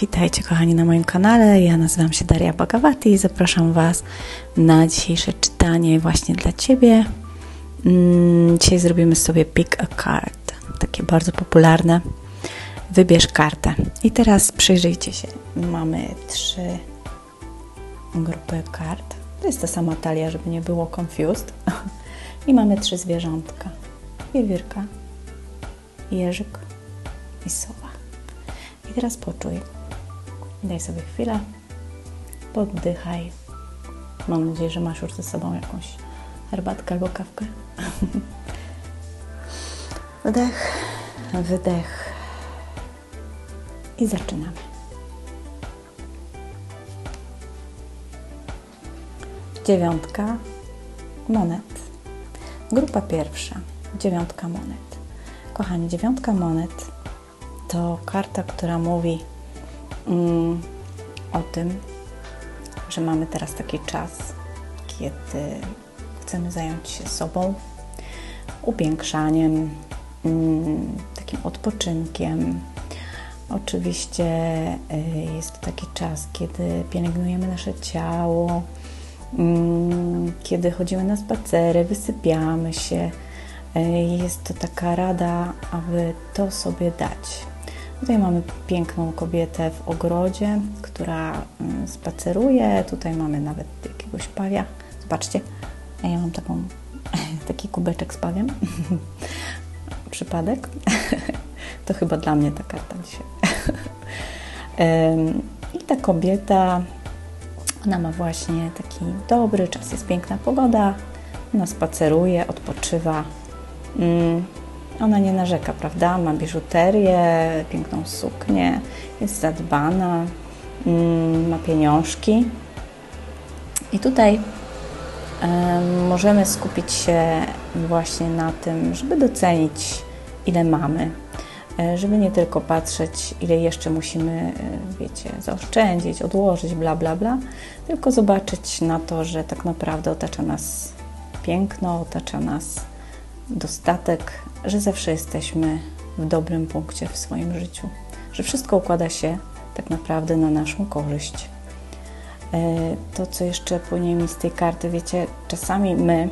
Witajcie kochani na moim kanale. Ja nazywam się Daria Bagawati i zapraszam Was na dzisiejsze czytanie właśnie dla Ciebie. Mm, Dzisiaj zrobimy sobie pick a card, takie bardzo popularne. Wybierz kartę. I teraz przyjrzyjcie się. Mamy trzy grupy kart. To jest ta sama talia, żeby nie było confused. I mamy trzy zwierzątka. Wiewiórka, jeżyk i sowa. I teraz poczuj. Daj sobie chwilę. Poddychaj. Mam nadzieję, że masz już ze sobą jakąś herbatkę albo kawkę. Wdech, wydech. I zaczynamy. Dziewiątka monet. Grupa pierwsza. Dziewiątka monet. Kochani, dziewiątka monet to karta, która mówi mm, o tym, że mamy teraz taki czas, kiedy chcemy zająć się sobą, upiększaniem, mm, takim odpoczynkiem. Oczywiście y, jest to taki czas, kiedy pielęgnujemy nasze ciało, kiedy chodzimy na spacery, wysypiamy się. Y, Jest to taka rada, aby to sobie dać. Tutaj mamy piękną kobietę w ogrodzie, która mm, spaceruje. Tutaj mamy nawet jakiegoś pawia. Zobaczcie, ja mam taką, taki kubeczek z pawiem. Przypadek. to chyba dla mnie ta karta dzisiaj. I ta kobieta, ona ma właśnie taki dobry czas, jest piękna pogoda, ona spaceruje, odpoczywa. Mm, Ona nie narzeka, prawda? Ma biżuterię, piękną suknię, jest zadbana, mm, ma pieniążki. I tutaj em, możemy skupić się właśnie na tym, żeby docenić, ile mamy, żeby nie tylko patrzeć, ile jeszcze musimy, e, wiecie, zaoszczędzić, odłożyć, bla, bla, bla, tylko zobaczyć na to, że tak naprawdę otacza nas piękno, otacza nas dostatek, że zawsze jesteśmy w dobrym punkcie w swoim życiu, że wszystko układa się tak naprawdę na naszą korzyść. E, To, co jeszcze płynie mi z tej karty, wiecie, czasami my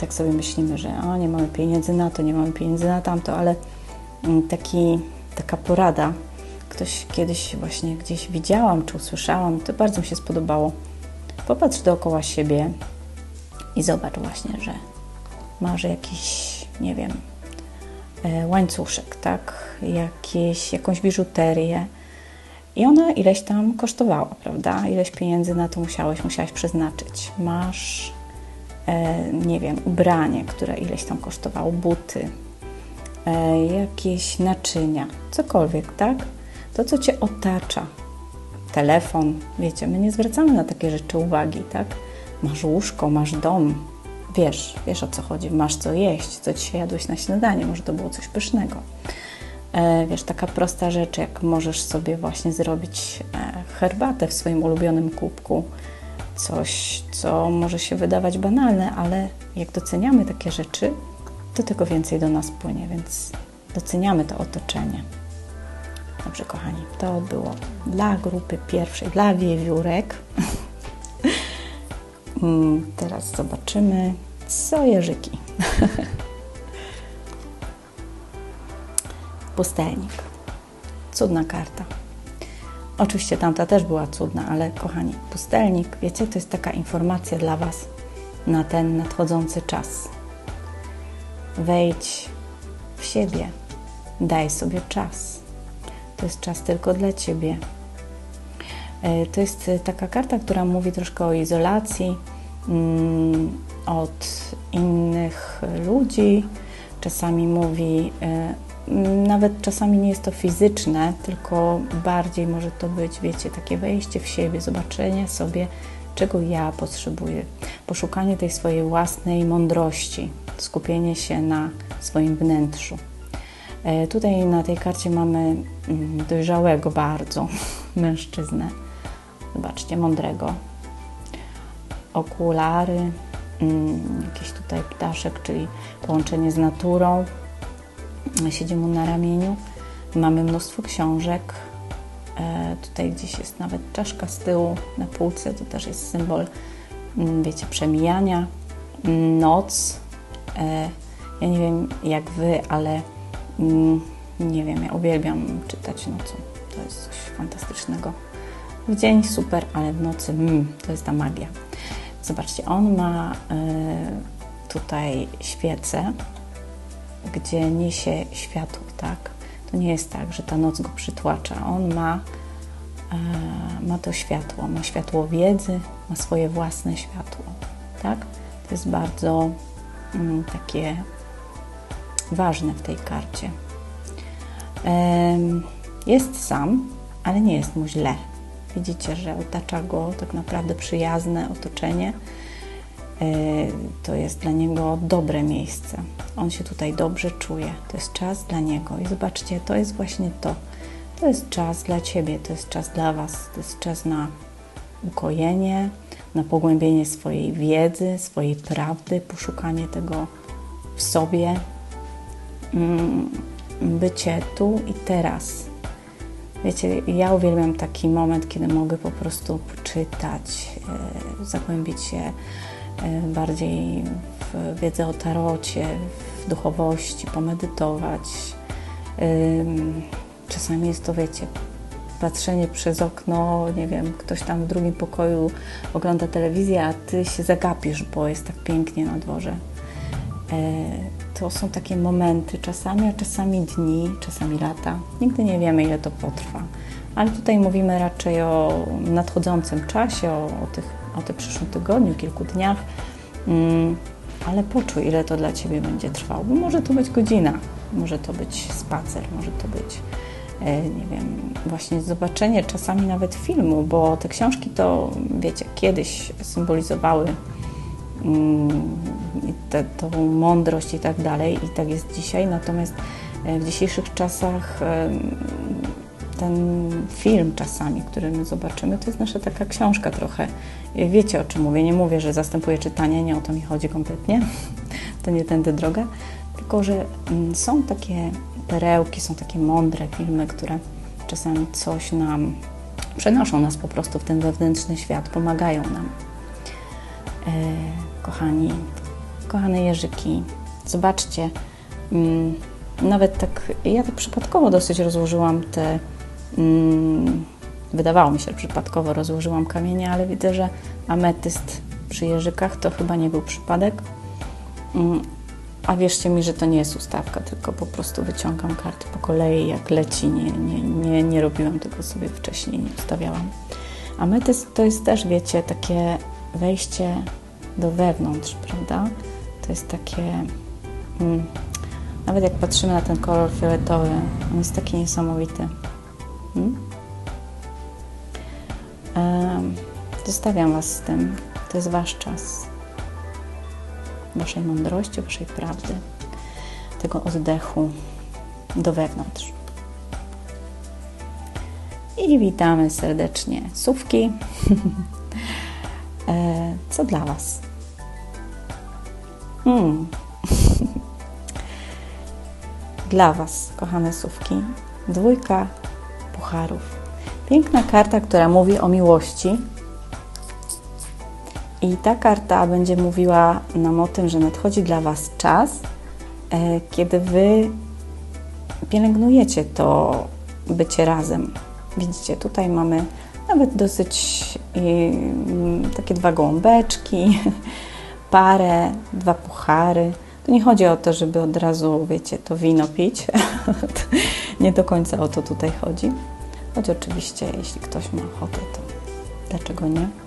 tak sobie myślimy, że o, nie mamy pieniędzy na to, nie mamy pieniędzy na tamto, ale taki, taka porada, ktoś kiedyś właśnie gdzieś widziałam czy usłyszałam, to bardzo mi się spodobało. Popatrz dookoła siebie i zobacz właśnie, że masz jakiś, nie wiem, e, łańcuszek, tak? Jakieś, jakąś biżuterię. I ona ileś tam kosztowała, prawda? Ileś pieniędzy na to musiałeś, musiałaś przeznaczyć. Masz, e, nie wiem, ubranie, które ileś tam kosztowało, buty, jakieś naczynia, cokolwiek, tak? To, co Cię otacza, telefon, wiecie, my nie zwracamy na takie rzeczy uwagi, tak? Masz łóżko, masz dom, wiesz, wiesz o co chodzi, masz co jeść, co dzisiaj jadłeś na śniadanie, może to było coś pysznego. E, wiesz, taka prosta rzecz, jak możesz sobie właśnie zrobić e, herbatę w swoim ulubionym kubku, coś, co może się wydawać banalne, ale jak doceniamy takie rzeczy, to tego więcej do nas płynie, więc doceniamy to otoczenie. Dobrze, kochani, to było dla grupy pierwszej, dla wiewiórek. Mm, Teraz zobaczymy, co jeżyki. Pustelnik. Cudna karta. Oczywiście tamta też była cudna, ale kochani, pustelnik, wiecie, to jest taka informacja dla Was na ten nadchodzący czas. Wejdź w siebie, daj sobie czas. To jest czas tylko dla Ciebie. E, To jest e, taka karta, która mówi troszkę o izolacji mm, od innych ludzi. Czasami mówi, e, nawet czasami nie jest to fizyczne, tylko bardziej może to być, wiecie, takie wejście w siebie, zobaczenie sobie, czego ja potrzebuję, poszukanie tej swojej własnej mądrości, skupienie się na swoim wnętrzu. E, Tutaj na tej karcie mamy mm, dojrzałego bardzo mężczyznę. Zobaczcie, mądrego. Okulary, mm, jakiś tutaj ptaszek, czyli połączenie z naturą. Siedzi mu na ramieniu. Mamy mnóstwo książek. E, tutaj gdzieś jest nawet czaszka z tyłu na półce, to też jest symbol, mm, wiecie, przemijania. Noc. E, ja nie wiem jak wy, ale mm, nie wiem, ja uwielbiam czytać nocą. To jest coś fantastycznego. W dzień super, ale w nocy mm, to jest ta magia. Zobaczcie, on ma y, tutaj świecę, gdzie niesie światło, tak? To nie jest tak, że ta noc go przytłacza. On ma, y, ma to światło, ma światło wiedzy, ma swoje własne światło, tak? To jest bardzo takie ważne w tej karcie. Jest sam, ale nie jest mu źle. Widzicie, że otacza go tak naprawdę przyjazne otoczenie. E, to jest dla niego dobre miejsce. On się tutaj dobrze czuje. To jest czas dla niego. I zobaczcie, to jest właśnie to. To jest czas dla Ciebie, to jest czas dla Was, to jest czas na ukojenie, na pogłębienie swojej wiedzy, swojej prawdy, poszukanie tego w sobie, mm, bycie tu i teraz. Wiecie, ja uwielbiam taki moment, kiedy mogę po prostu poczytać, e, zagłębić się e, bardziej w wiedzę o tarocie, w duchowości, pomedytować. Czasami jest to, wiecie, patrzenie przez okno, nie wiem, ktoś tam w drugim pokoju ogląda telewizję, a ty się zagapisz, bo jest tak pięknie na dworze. E, to są takie momenty, czasami, a czasami dni, czasami lata. Nigdy nie wiemy, ile to potrwa. Ale tutaj mówimy raczej o nadchodzącym czasie, o, o, tych, o tym przyszłym tygodniu, kilku dniach. Mm, ale poczuj, ile to dla Ciebie będzie trwało. Bo może to być godzina, może to być spacer, może to być, nie wiem, właśnie zobaczenie czasami nawet filmu, bo te książki to, wiecie, kiedyś symbolizowały Mm, te, tą mądrość i tak dalej. I tak jest dzisiaj. Natomiast e, w dzisiejszych czasach e, ten film czasami, który my zobaczymy, to jest nasza taka książka trochę. Wiecie o czym mówię. Nie mówię, że zastępuje czytanie, nie o to mi chodzi kompletnie. To nie tędy droga. Tylko, że mm, są takie perełki, są takie mądre filmy, które czasami coś nam przenoszą nas po prostu w ten wewnętrzny świat, pomagają nam. E, kochani, kochane Jerzyki, zobaczcie, mm, nawet tak, ja tak przypadkowo dosyć rozłożyłam te, mm, wydawało mi się, że przypadkowo rozłożyłam kamienie, ale widzę, że ametyst przy Jerzykach to chyba nie był przypadek. A wierzcie mi, że to nie jest ustawka, tylko po prostu wyciągam karty po kolei, jak leci. Nie, nie, nie, nie robiłam tego sobie wcześniej, nie ustawiałam. Ametyst to jest też, wiecie, takie wejście do wewnątrz, prawda? To jest takie. Mm, nawet jak patrzymy na ten kolor fioletowy, on jest taki niesamowity. Hmm? Um, zostawiam Was z tym. To jest Wasz czas. Waszej mądrości, Waszej prawdy, tego oddechu do wewnątrz. I witamy serdecznie Sówki. E, co dla Was? Hmm. Dla Was, kochane sówki, dwójka pucharów. Piękna karta, która mówi o miłości. I ta karta będzie mówiła nam o tym, że nadchodzi dla Was czas, e, kiedy Wy pielęgnujecie to bycie razem. Widzicie, tutaj mamy nawet dosyć takie dwa gołąbeczki, parę, dwa puchary. To nie chodzi o to, żeby od razu, wiecie, to wino pić. nie do końca o to tutaj chodzi. Choć oczywiście, jeśli ktoś ma ochotę, to dlaczego nie?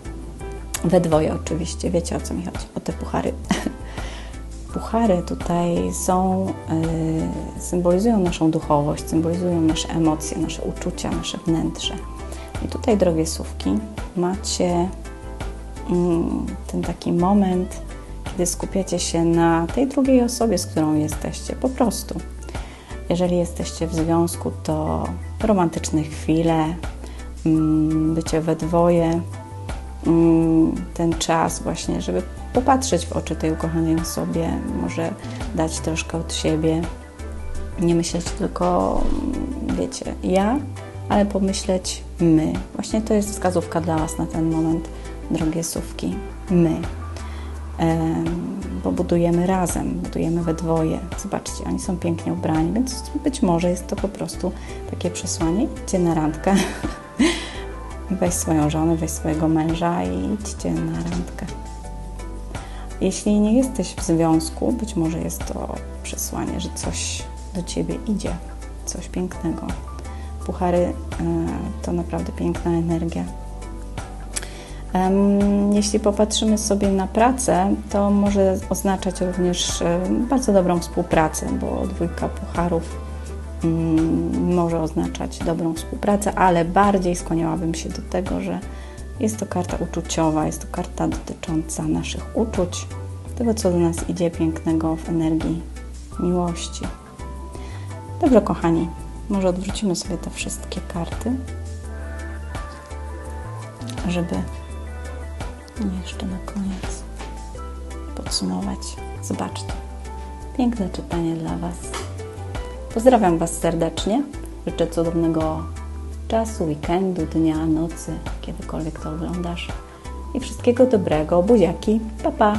We dwoje oczywiście, wiecie o co mi chodzi, o te puchary. puchary tutaj są, yy, symbolizują naszą duchowość, symbolizują nasze emocje, nasze uczucia, nasze wnętrze. I tutaj, drogie słówki, macie mm, ten taki moment, kiedy skupiacie się na tej drugiej osobie, z którą jesteście, po prostu. Jeżeli jesteście w związku, to romantyczne chwile, mm, bycie we dwoje, ten czas właśnie, żeby popatrzeć w oczy tej ukochanej osobie, może dać troszkę od siebie, nie myśleć tylko, mm, wiecie, ja, ale pomyśleć my. Właśnie to jest wskazówka dla Was na ten moment, drogie sówki. My. Bo budujemy razem, budujemy we dwoje. Zobaczcie, oni są pięknie ubrani, więc być może jest to po prostu takie przesłanie. Idźcie na randkę. Weź swoją żonę, weź swojego męża i idźcie na randkę. Jeśli nie jesteś w związku, być może jest to przesłanie, że coś do ciebie idzie, coś pięknego. Puchary e, to naprawdę piękna energia. Jeśli popatrzymy sobie na pracę, to może oznaczać również e, bardzo dobrą współpracę, bo dwójka pucharów może oznaczać dobrą współpracę, ale bardziej skłaniałabym się do tego, że jest to karta uczuciowa, jest to karta dotycząca naszych uczuć, tego co do nas idzie pięknego w energii miłości. Dobrze, kochani, może odwrócimy sobie te wszystkie karty, żeby jeszcze na koniec podsumować. Zobaczcie, piękne czytanie dla Was. Pozdrawiam Was serdecznie. Życzę cudownego czasu, weekendu, dnia, nocy, kiedykolwiek to oglądasz. I wszystkiego dobrego. Buziaki. Pa, pa.